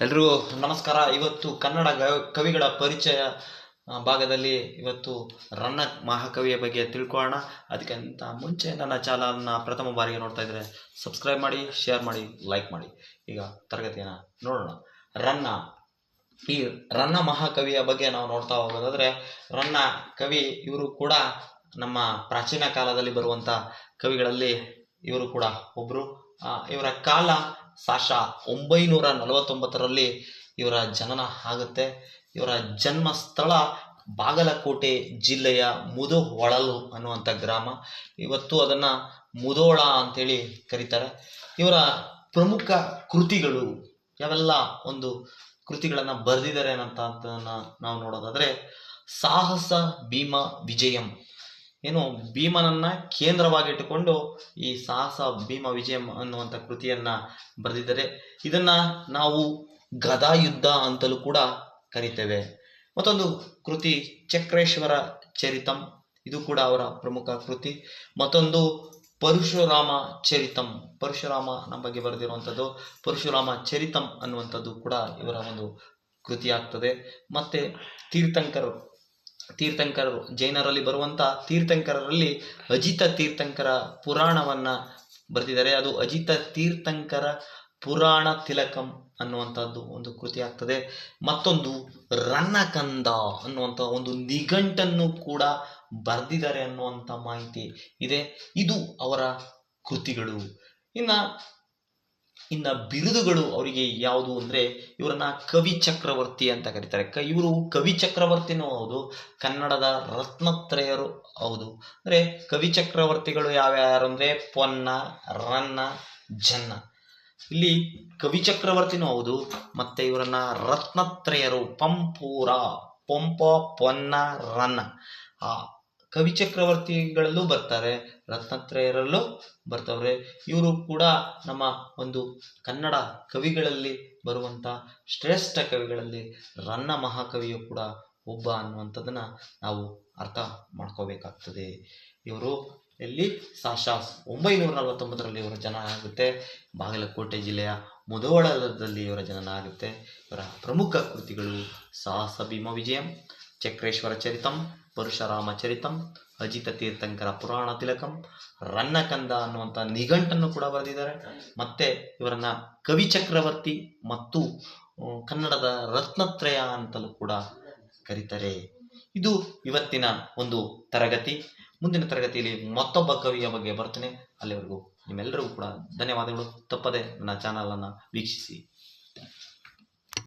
ಎಲ್ರಿಗೂ ನಮಸ್ಕಾರ. ಇವತ್ತು ಕನ್ನಡ ಕವಿಗಳ ಪರಿಚಯ ಭಾಗದಲ್ಲಿ ಇವತ್ತು ರನ್ನ ಮಹಾಕವಿಯ ಬಗ್ಗೆ ತಿಳ್ಕೊಳ್ಳೋಣ. ಅದಕ್ಕಿಂತ ಮುಂಚೆ ನನ್ನ ಚಾನಲ್ನ ಪ್ರಥಮ ಬಾರಿಗೆ ನೋಡ್ತಾ ಇದ್ರೆ ಸಬ್ಸ್ಕ್ರೈಬ್ ಮಾಡಿ, ಶೇರ್ ಮಾಡಿ, ಲೈಕ್ ಮಾಡಿ. ಈಗ ತರಗತಿಯನ್ನು ನೋಡೋಣ. ರನ್ನ. ಈ ರನ್ನ ಮಹಾಕವಿಯ ಬಗ್ಗೆ ನಾವು ನೋಡ್ತಾ ಹೋಗೋದಾದ್ರೆ, ರನ್ನ ಕವಿ ಇವರು ಕೂಡ ನಮ್ಮ ಪ್ರಾಚೀನ ಕಾಲದಲ್ಲಿ ಬರುವಂತ ಕವಿಗಳಲ್ಲಿ ಇವರು ಕೂಡ ಒಬ್ರು. ಇವರ ಕಾಲ ಸಾಶ ಒಂಬೈನೂರ ನಲವತ್ತೊಂಬತ್ತರಲ್ಲಿ ಇವರ ಜನನ ಆಗುತ್ತೆ. ಇವರ ಜನ್ಮ ಸ್ಥಳ ಬಾಗಲಕೋಟೆ ಜಿಲ್ಲೆಯ ಮುದುಹೊಳಲು ಅನ್ನುವಂಥ ಗ್ರಾಮ. ಇವತ್ತು ಅದನ್ನ ಮುದೋಳ ಅಂತೇಳಿ ಕರೀತಾರೆ. ಇವರ ಪ್ರಮುಖ ಕೃತಿಗಳು ಯಾವೆಲ್ಲ ಒಂದು ಕೃತಿಗಳನ್ನು ಬರೆದಿದ್ದಾರೆ ಅಂತ ನಾವು ನೋಡೋದಾದ್ರೆ, ಸಾಹಸ ಭೀಮ ವಿಜಯಂ. ಏನು ಭೀಮನನ್ನ ಕೇಂದ್ರವಾಗಿಟ್ಟುಕೊಂಡು ಈ ಸಾಹಸ ಭೀಮ ವಿಜಯಂ ಅನ್ನುವಂಥ ಕೃತಿಯನ್ನ ಬರೆದಿದ್ದಾರೆ. ಇದನ್ನ ನಾವು ಗದಾಯುದ್ಧ ಅಂತಲೂ ಕೂಡ ಕರಿತೇವೆ. ಮತ್ತೊಂದು ಕೃತಿ ಚಕ್ರೇಶ್ವರ ಚರಿತಂ. ಇದು ಕೂಡ ಅವರ ಪ್ರಮುಖ ಕೃತಿ. ಮತ್ತೊಂದು ಪರಶುರಾಮ ಚರಿತಂ. ಪರಶುರಾಮನ ಬಗ್ಗೆ ಬರೆದಿರುವಂಥದ್ದು ಪರಶುರಾಮ ಚರಿತಂ ಅನ್ನುವಂಥದ್ದು ಕೂಡ ಇವರ ಒಂದು ಕೃತಿ ಆಗ್ತದೆ ಮತ್ತೆ ತೀರ್ಥಂಕರರು ತೀರ್ಥಂಕರರು, ಜೈನರಲ್ಲಿ ಬರುವಂತ ತೀರ್ಥಂಕರರಲ್ಲಿ ಅಜಿತ ತೀರ್ಥಂಕರ ಪುರಾಣವನ್ನ ಬರೆದಿದ್ದಾರೆ. ಅದು ಅಜಿತ ತೀರ್ಥಂಕರ ಪುರಾಣ ತಿಲಕಂ ಅನ್ನುವಂಥದ್ದು ಒಂದು ಕೃತಿ ಆಗ್ತದೆ. ಮತ್ತೊಂದು ರನ್ನಕಂದ ಅನ್ನುವಂಥ ಒಂದು ನಿಘಂಟನ್ನು ಕೂಡ ಬರೆದಿದ್ದಾರೆ ಅನ್ನುವಂಥ ಮಾಹಿತಿ ಇದೆ. ಇದು ಅವರ ಕೃತಿಗಳು. ಇನ್ನ ಇನ್ನ ಬಿರುದುಗಳು ಅವರಿಗೆ ಯಾವುದು ಅಂದರೆ ಇವರನ್ನ ಕವಿ ಚಕ್ರವರ್ತಿ ಅಂತ ಕರೀತಾರೆ. ಕ, ಇವರು ಕವಿ ಚಕ್ರವರ್ತಿನೂ ಹೌದು, ಕನ್ನಡದ ರತ್ನತ್ರಯರು ಹೌದು. ಅಂದರೆ ಕವಿ ಚಕ್ರವರ್ತಿಗಳು ಯಾವ್ಯಾರು ಅಂದರೆ ಪೊನ್ನ, ರನ್ನ, ಜನ್ನ. ಇಲ್ಲಿ ಕವಿ ಚಕ್ರವರ್ತಿನೂ ಹೌದು, ಮತ್ತೆ ಇವರನ್ನ ರತ್ನತ್ರಯರು ಪಂಪೂರ, ಪೊಂಪ, ಪೊನ್ನ, ರನ್ನ. ಆ ಕವಿ ಚಕ್ರವರ್ತಿಗಳಲ್ಲೂ ಬರ್ತಾರೆ, ರತ್ನತ್ರಯರಲ್ಲೂ ಬರ್ತವ್ರೆ. ಇವರು ಕೂಡ ನಮ್ಮ ಒಂದು ಕನ್ನಡ ಕವಿಗಳಲ್ಲಿ ಬರುವಂತ ಶ್ರೇಷ್ಠ ಕವಿಗಳಲ್ಲಿ ರನ್ನ ಮಹಾಕವಿಯು ಕೂಡ ಒಬ್ಬ ಅನ್ನುವಂಥದ್ದನ್ನ ನಾವು ಅರ್ಥ ಮಾಡ್ಕೋಬೇಕಾಗ್ತದೆ. ಇವರು ಎಲ್ಲಿ ಸಾಶಾ ಒಂಬೈನೂರ ನಲವತ್ತೊಂಬತ್ತರಲ್ಲಿ ಇವರ ಜನ ಆಗುತ್ತೆ. ಬಾಗಲಕೋಟೆ ಜಿಲ್ಲೆಯ ಮುಧೋಳದಲ್ಲಿ ಇವರ ಜನನ ಆಗುತ್ತೆ. ಇವರ ಪ್ರಮುಖ ಕೃತಿಗಳು ಸಾಹಸ ಭೀಮ ವಿಜಯಂ ಚಕ್ರೇಶ್ವರ ಚರಿತಂ, ಪರಶುರಾಮ ಚರಿತಂ, ಅಜಿತ ತೀರ್ಥಂಕರ ಪುರಾಣ ತಿಲಕಂ ರನ್ನಕಂದ ಅನ್ನುವಂಥ ನಿಘಂಟನ್ನು ಕೂಡ ಬರೆದಿದ್ದಾರೆ. ಮತ್ತೆ ಇವರನ್ನ ಕವಿ ಚಕ್ರವರ್ತಿ ಮತ್ತು ಕನ್ನಡದ ರತ್ನತ್ರಯ ಅಂತಲೂ ಕೂಡ ಕರೀತಾರೆ. ಇದು ಇವತ್ತಿನ ಒಂದು ತರಗತಿ. ಮುಂದಿನ ತರಗತಿಯಲ್ಲಿ ಮತ್ತೊಬ್ಬ ಕವಿಯ ಬಗ್ಗೆ ಬರ್ತೇನೆ. ಅಲ್ಲಿವರೆಗೂ ನಿಮ್ಮೆಲ್ಲರಿಗೂ ಕೂಡ ಧನ್ಯವಾದಗಳು. ತಪ್ಪದೆ ನನ್ನ ಚಾನಲನ್ನು ವೀಕ್ಷಿಸಿ.